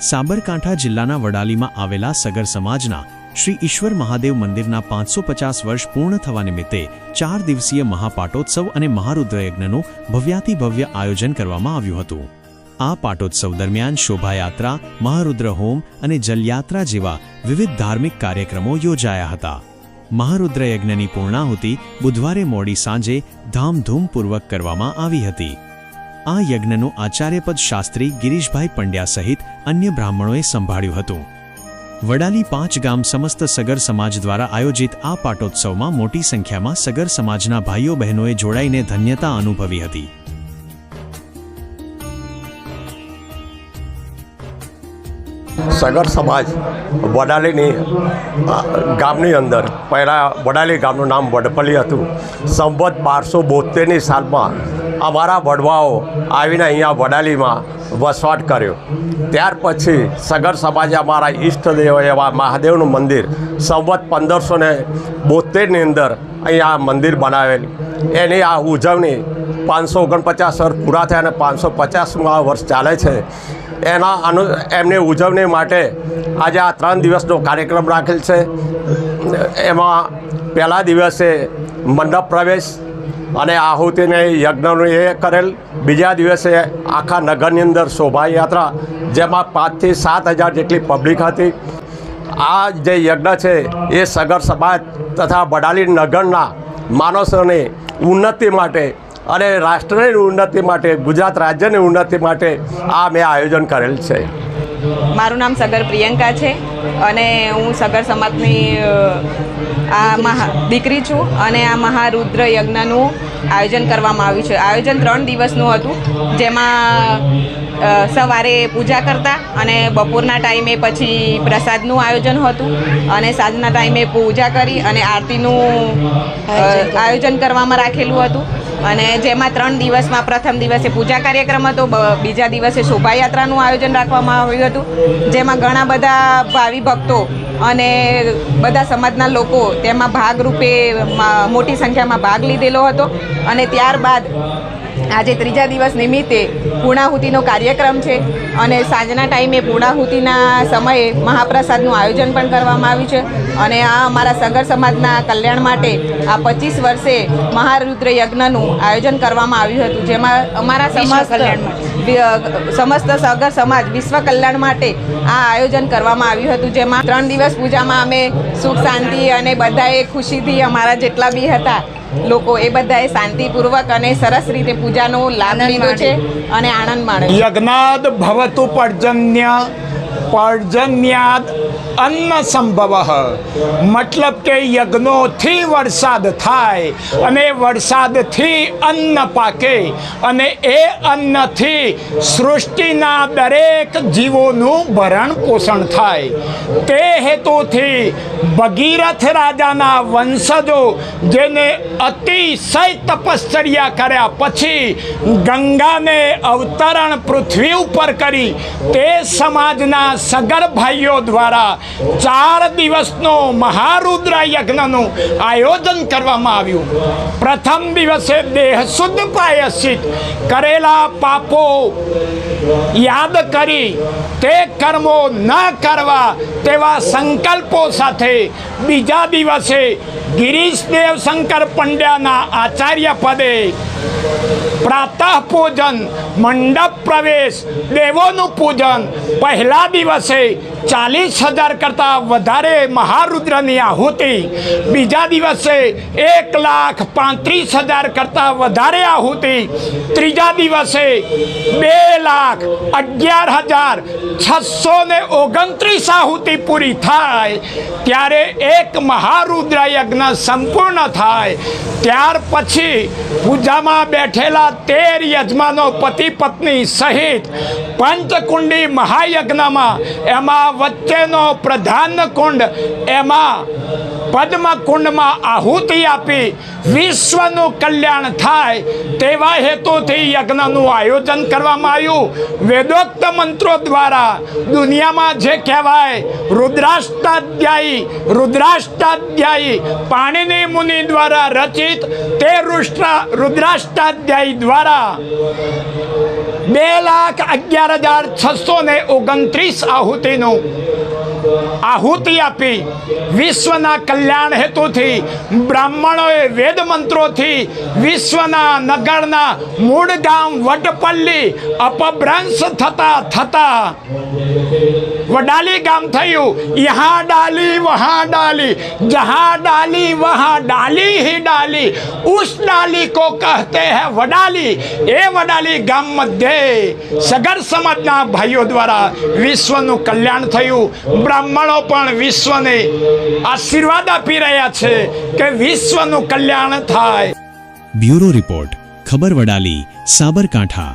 સાબરકાંઠા જિલ્લાના વડાલીમાં આવેલા સગર સમાજના શ્રી ઈશ્વર મહાદેવ મંદિરના પાંચસો પચાસ વર્ષ પૂર્ણ થવા નિમિત્તે ચાર દિવસીય મહાપાટોત્સવ અને મહારુદ્રયજ્ઞનું ભવ્યાતિભવ્ય આયોજન કરવામાં આવ્યું હતું. આ પાટોત્સવ દરમિયાન શોભાયાત્રા, મહારુદ્ર હોમ અને જલયાત્રા જેવા વિવિધ ધાર્મિક કાર્યક્રમો યોજાયા હતા. મહારુદ્રયજ્ઞની પૂર્ણાહુતિ બુધવારે મોડી સાંજે ધામધૂમપૂર્વક કરવામાં આવી હતી. આ યજ્ઞનું આચાર્યપદ શાસ્ત્રી ગિરીશભાઈ પંડ્યા સહિત અન્ય બ્રાહ્મણોએ સંભાળ્યું હતું. વડાલી પાંચ ગામ સમસ્ત સગર સમાજ દ્વારા આયોજિત આ પાટોત્સવમાં મોટી સંખ્યામાં સગર સમાજના ભાઈઓ બહેનોએ જોડાઈને ધન્યતા અનુભવી હતી. સગર સમાજ વડાલીની ગામની અંદર, પહેલાં વડાલી ગામનું નામ વડપલ્લી હતું. સંવત બારસો બોતેરની સાલમાં અમારા વડવાઓ આવીને અહીંયા વડાલીમાં વસવાટ કર્યો. ત્યાર પછી સગર સમાજે અમારા ઈષ્ટદેવ એવા મહાદેવનું મંદિર સંવત પંદરસો ને બોતેરની અંદર અહીંયા મંદિર બનાવેલ. એની આ ઉજવણી પાંચસો ઓગણપચાસ વર્ષ પૂરા થયા અને પાંચસો પચાસમાં વર્ષ ચાલે છે. એના અનુ એમની ઉજવણી માટે આજે આ ત્રણ દિવસનો કાર્યક્રમ રાખેલ છે. એમાં પહેલા દિવસે મંડપ પ્રવેશ અને આહુતિને યજ્ઞનું એ કરેલ. બીજા દિવસે આખા નગરની અંદર શોભાયાત્રા, જેમાં પાંચથી સાત હજાર જેટલી પબ્લિક હતી. આ જે યજ્ઞ છે, એ સગર સમાજ તથા બડાલી નગરના માણસોની ઉન્નતિ માટે અને રાષ્ટ્રની ઉન્નતિ માટે, ગુજરાત રાજ્યની ઉન્નતિ માટે આ મેં આયોજન કરેલ છે. મારું નામ સગર પ્રિયંકા છે અને હું સગર સમાજની આ મહા દીકરી છું અને આ મહારુદ્ર યજ્ઞનું આયોજન કરવામાં આવ્યું છે. આયોજન ત્રણ દિવસનું હતું જેમાં સવારે પૂજા કરતા અને બપોરના ટાઈમે પછી પ્રસાદનું આયોજન હતું અને સાંજના ટાઈમે પૂજા કરી અને આરતીનું આયોજન કરવામાં રાખેલું હતું. અને જેમાં ત્રણ દિવસમાં પ્રથમ દિવસે પૂજા કાર્યક્રમ હતો બીજા દિવસે શોભાયાત્રાનું આયોજન રાખવામાં આવ્યું હતું, જેમાં ઘણા બધા ભાવિ ભક્તો અને બધા સમાજના લોકો તેમાં ભાગરૂપે મોટી સંખ્યામાં ભાગ લીધેલો હતો અને ત્યારબાદ આજે ત્રીજા દિવસ નિમિત્તે પૂર્ણાહુતિનો કાર્યક્રમ છે અને સાંજના ટાઈમે પૂર્ણાહુતિના સમયે મહાપ્રસાદનું આયોજન પણ કરવામાં આવ્યું છે અને આ અમારા સગર સમાજના કલ્યાણ માટે આ પચીસ વર્ષે મહારુદ્ર યજ્ઞનું આયોજન કરવામાં આવ્યું હતું જેમાં અમારા સમાજ સમસ્ત સગર સમાજ વિશ્વ કલ્યાણ માટે આ આયોજન કરવામાં આવ્યું હતું જેમાં ત્રણ દિવસ પૂજામાં અમે સુખ શાંતિ અને બધાએ ખુશીથી અમારા જેટલા બી હતા લોકો એ બધાએ શાંતિપૂર્વક અને સરસ રીતે પૂજાનો લાભ લીધો છે અને આનંદ માણે યજ્ઞાદ ભવતુ પર્જન્ય પર્જન્યાદ અન્ન સંભવ મતલબ કે યજ્ઞોથી વરસાદ થાય અને વરસાદથી અન્ન પાકે અને એ અન્નથી સૃષ્ટિના દરેક જીવોનું ભરણ પોષણ થાય. તે હેતુથી ભગીરથ રાજાના વંશજો જેને અતિશય તપશ્ચર્યા કર્યા પછી ગંગાને અવતરણ પૃથ્વી ઉપર કરી તે સમાજના સગર ભાઈઓ દ્વારા ચાર દિવસનો મહારુદ્ર યજ્ઞનું આયોજન કરવામાં આવ્યું. પ્રથમ દિવસે દેહ શુદ્ધ પ્રાયશ્ચિત કરેલા પાપો યાદ કરી તે કર્મો ન કરવા તેવા સંકલ્પો સાથે બીજા દિવસે ગિરીશદેવ શંકર પંડ્યાના આચાર્ય પદે પ્રાતઃ પૂજન, મંડપ પ્રવેશ, દેવોનું પૂજન. પહેલા દિવસે ચાલીસ હજાર કરતાં વધારે મહારુદ્રની આહુતિ. બીજા દિવસે એક લાખ પાંત્રીસ હજાર કરતાં વધારે આહુતિ. ત્રીજા દિવસે બે લાખ અગિયાર હજાર છસો ને ઓગણત્રીસ આહુતિ પૂરી થાય. ત્યારે એક મહારુદ્ર યજ્ઞ સંપૂર્ણ થાય. ત્યાર પછી પૂજામાં બેઠેલા તેર યજમાનો પતિ પત્ની સહિત પંચકુંડી મહાયજ્ઞમાં એમાં વચ્ચેનો પ્રધાન કુંડ એમાં પદ્મ કુંડમાં આહુતિ આપી વિશ્વનું કલ્યાણ થાય તેવા હેતુથી યજ્ઞનું આયોજન કરવામાં આવ્યું. વેદોક્ત મંત્રો દ્વારા દુનિયામાં જે કહેવાય, રુદ્રાષ્ટાધ્યાયી રુદ્રાષ્ટાધ્યાયી પાણીની મુનિ દ્વારા રચિત તે રુદ્રાષ્ટાધ્યાયી દ્વારા બે લાખ અગિયાર હજાર છસો ને ઓગણત્રીસ આહુતિનું આહુતિ આપી વિશ્વના કલ્યાણ હેતુથી બ્રાહ્મણોએ વેદ મંત્રોથી વિશ્વના નગરના મૂળ ગામ વટપલ્લી અપભ્રંશ થતા થતા વડાલી ગામ થયું. યહાં ડાલી, વહાં ડાલી, જહાં ડાલી, વહાં ડાલી હી ડાલી. ઉસ ડાલી કો કહેતે હૈ વડાલી. એ વડાલી ગામ મધ્યે સગર સમાજના ભાઈઓ દ્વારા વિશ્વનું કલ્યાણ થયું. બ્રાહ્મણો પણ વિશ્વને આશીર્વાદ આપી રહ્યા છે કે વિશ્વનું કલ્યાણ થાય. બ્યુરો રિપોર્ટ, ખબર વડાલી, સાબરકાંઠા.